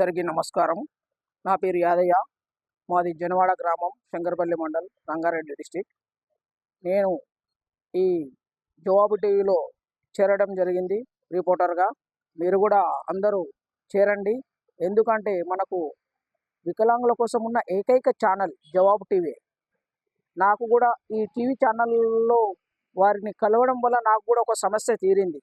అందరికీ నమస్కారం నా పేరు యాదయ్య. మాది జనవాడ గ్రామం శంకరపల్లి మండల్ రంగారెడ్డి డిస్టిక్ నేను ఈ జవాబు టీవీలో చేరడం జరిగింది రిపోర్టర్గా. మీరు కూడా అందరూ చేరండి. ఎందుకంటే మనకు వికలాంగుల కోసం ఉన్న ఏకైక ఛానల్ జవాబు టీవీ. నాకు కూడా ఈ టీవీ ఛానల్లో వారిని కలవడం వల్ల నాకు కూడా ఒక సమస్య తీరింది.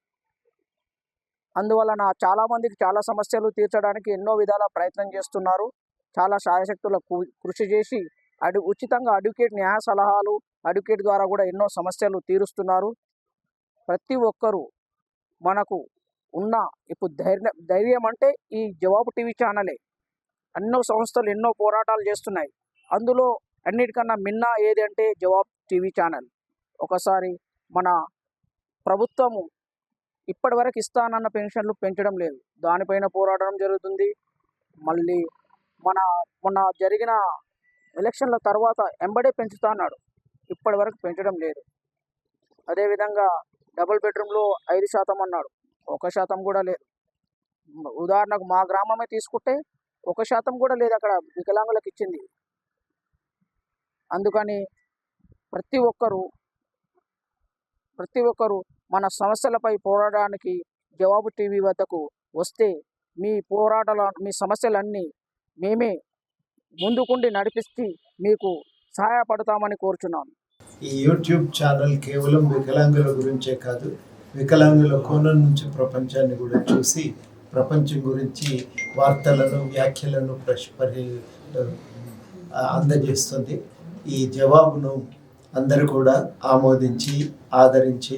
అందువలన చాలా మందికి చాలా సమస్యలు తీర్చడానికి ఎన్నో విధాల ప్రయత్నం చేస్తున్నారు. చాలా సాయశక్తుల కు- కృషి చేసి అడు ఉచితంగా అడ్వకేట్ న్యాయ సలహాలు అడ్వకేట్ ద్వారా కూడా ఎన్నో సమస్యలు తీరుస్తున్నారు. ప్రతి ఒక్కరూ మనకు ఉన్న ఇప్పుడు ధైర్య ధైర్యం అంటే ఈ జవాబు టీవీ ఛానలే. ఎన్నో సంస్థలు ఎన్నో పోరాటాలు చేస్తున్నాయి. అందులో అన్నిటికన్నా మిన్న ఏది అంటే జవాబ్ టీవీ ఛానల్. ఒకసారి మన ప్రభుత్వము ఇప్పటి వరకు ఇస్తానన్న పెన్షన్లు పెంచడం లేదు. దానిపైన పోరాడడం జరుగుతుంది. మళ్ళీ మన మొన్న జరిగిన ఎలక్షన్ల తర్వాత ఎంబడే పెంచుతా అన్నాడు. ఇప్పటి వరకు పెంచడం లేదు. అదేవిధంగా డబుల్ బెడ్రూమ్లో ఐదు శాతం అన్నాడు. ఒక శాతం కూడా లేదు. ఉదాహరణకు మా గ్రామమే తీసుకుంటే ఒక శాతం కూడా లేదు అక్కడ వికలాంగులకు ఇచ్చింది. అందుకని ప్రతి ఒక్కరూ ప్రతి ఒక్కరూ మన సమస్యలపై పోరాడడానికి జవాబు టీవీ వద్దకు వస్తే మీ పోరాటాల మీ సమస్యలన్నీ మేమే ముందుకుండి నడిపిస్తే మీకు సహాయపడతామని కోరుచున్నాను. ఈ యూట్యూబ్ ఛానల్ కేవలం వికలాంగుల గురించే కాదు వికలాంగుల కోణం నుంచి ప్రపంచాన్ని కూడా చూసి ప్రపంచం గురించి వార్తలను వ్యాఖ్యలను ప్రశ్ పరి అందజేస్తుంది. ఈ జవాబును అందరూ కూడా ఆమోదించి ఆదరించి